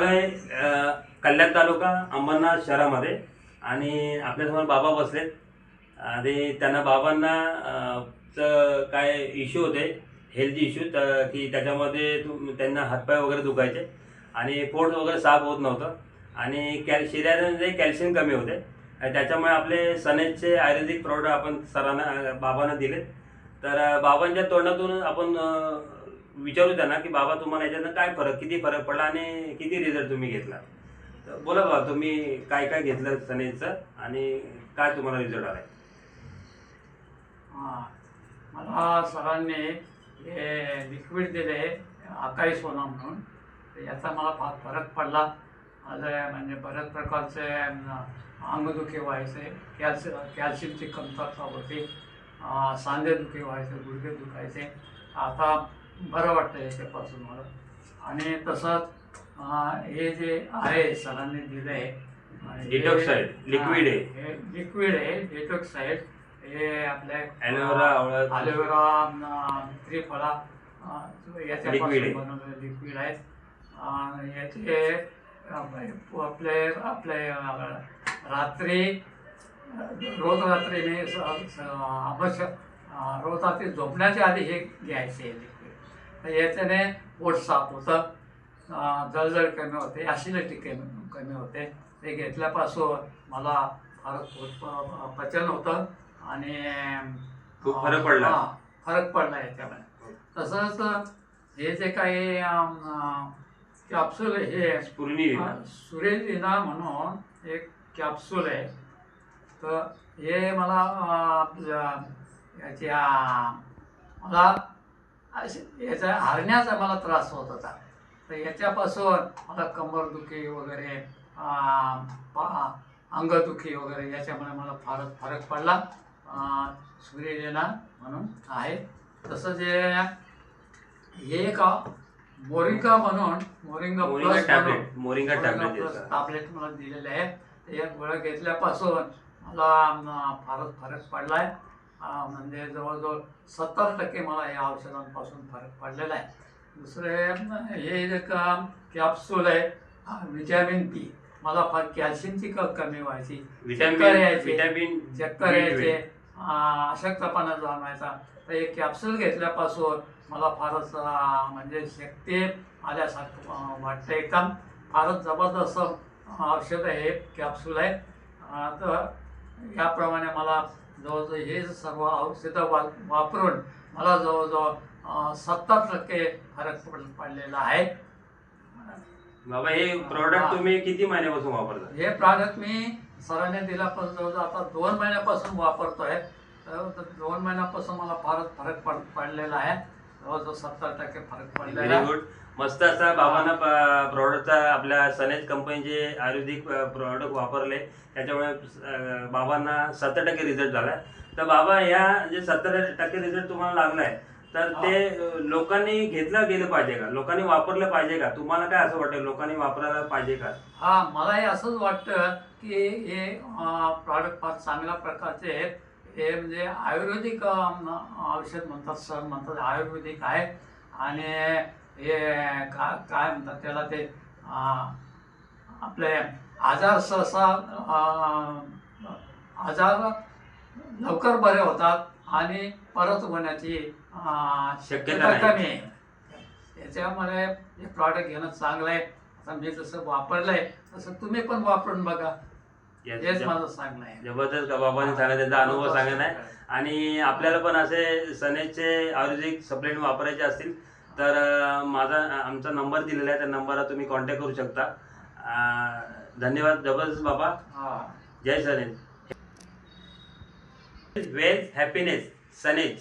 आहे, कल्याण तालुका अंबरनाथ शहरामध्ये. आणि आपल्यासमोर बाबा बसलेत आणि त्यांना बाबांना चं काय इश्यू होते हेल्थ इश्यू तर की त्याच्यामध्ये तु- त्यांना हातपाय वगैरे दुखायचे. आणि पोट वगैरे साफ होत नव्हतं. आणि कॅल शरीरामध्ये कॅल्शियम कमी होते. आणि त्याच्यामुळे आपले सनेजचे आयुर्वेदिक प्रॉडक्ट आपण सरांना बाबांना दिले तर बाबांच्या तोंडातून आपण विचारू त्यांना की बाबा तुम्हाला याच्यानं काय फरक किती फरक पडला आणि किती रिझल्ट तुम्ही घेतला. तर बोला बाबा तुम्ही काय काय घेतलं सनेजचं आणि काय तुम्हाला रिझल्ट आला हा. मला सरांनी हे लिक्विड दिले आकाई सोना म्हणून. याचा मला फार फरक पडला. माझं म्हणजे बऱ्याच प्रकारचे अंगदुखी व्हायचे कॅल्शि कॅल्शियमची कमतरता होती. सांधे दुखी व्हायचे गुडघे दुखायचे आता बरं वाटतं याच्यापासून मला आणि तसंच हे जे आहे सरांनी दिलं आहे Detoxide, liquid आहे. हे लिक्विड आहे डेटॉक्साईड हे आपल्या ॲलोवेरा ॲलोवेरा त्रिफळा याच्यापासून आहे. बनवलेले लिक्विड आहेत अं, याचे आपले आपले रात्री रोज रात्री मी स- स- आवश्यक अं, रोज रात्री झोपण्याच्या आधी हे घ्यायचे लिक्विड याच्याने पोट साफ होतं. जळजळ कमी होते ॲसिडिटी कमी कमी होते. ते घेतल्यापासून मला फार पचन होतं आणि खूप फरक पडला. फरक पडला याच्यामध्ये. तसंच हे जे काही कॅप्सूल हे सुरेलिना म्हणून एक कॅप्सूल आहे. तर हे मला याच्या मला याच्या हरण्याचा मला त्रास होत होता. तर याच्यापासून मला कंबरदुखी वगैरे अंगदुखी वगैरे याच्यामुळे मला फारच फरक पडला. सूर्यलेना म्हणून आहे. तसं जे हे का मोरिंगा म्हणून moringa plus tablet moringa tablet. Tablet मला दिलेले आहे या गोळ्या घेतल्यापासून मला फारच फरक पडला आहे म्हणजे जवळजवळ सत्तर टक्के मला या औषधांपासून फरक पडलेला आहे. दुसरे हे जे का कॅप्सूल आहे विटॅमिन पी मला फार कॅल्शियमची क कमी व्हायची. विटॅमिन चक्कर यायची. विटॅमिन चक्कर यायचे. अशक्तपणा जाणवायचा. तर हे कॅप्सूल घेतल्यापासून मला फारच म्हणजे शक्ती आल्यासारखं वाटतं एकदम. फारच जबरदस्त औषध आहे कॅप्सूल आहे. तर याप्रमाणे मला जवळजवळ हे सर्व औषधं वा वापरून मला जवळजवळ सत्तर टक्के फरक पड पडलेला आहे. बाबा हे प्रॉडक्ट तुम्ही किती महिन्यापासून वापरता? हे प्रॉडक्ट मी सरांनी दिल्यापासून जवळजवळ आता दोन महिन्यापासून वापरतोय. तर तर दोन महिन्यापासून मला फारच फरक पड पडलेला आहे. जवळजवळ सत्तर टक्के फरक पडलेला व्हेरी गुड मस्त असा बाबांना प्रॉडक्टचा आपल्या सनेज कंपनीचे आयुर्वेदिक प्रॉडक्ट वापरले. त्याच्यामुळे अं, बाबांना सत्तर टक्के रिझल्ट झाला. तर बाबा या जे सत्तर टक्के रिझल्ट तुम्हाला लागलाय तर ते अं, लोकांनी घेतलं गेलं पाहिजे का? लोकांनी वापरलं पाहिजे का? तुम्हाला काय असं वाटतं? लोकांनी वापरायला पाहिजे का? हा मलाही असंच वाटतं की हे प्रॉडक्ट फार चांगल्या प्रकारचे आहेत. हे म्हणजे आयुर्वेदिक औषध म्हणतात सर म्हणतात आयुर्वेदिक आहे. आणि हे का काय म्हणतात त्याला ते आपले आजार सहसा आजार लवकर बरे होतात आणि परत होण्याची शक्यता. कमी आहे. याच्यामुळे हे प्रॉडक्ट घेणं चांगलं आहे. आता मी जसं वापरलंय तसं तुम्ही पण वापरून बघा. हेच याचं माझं सांगणं आहे. जबरदस्त बाबांनी सांगा त्यांचा अनुभव सांगा नाही आणि आपल्याला पण असे सनेजचे आयुर्वेदिक सप्लिमेंट वापरायचे असतील तर माझा आमचा नंबर दिलेला आहे त्या नंबरला तुम्ही कॉन्टॅक्ट करू शकता. धन्यवाद. जबरदस्त बाबा. हा. जय सनेज. Wealth happiness सनेज.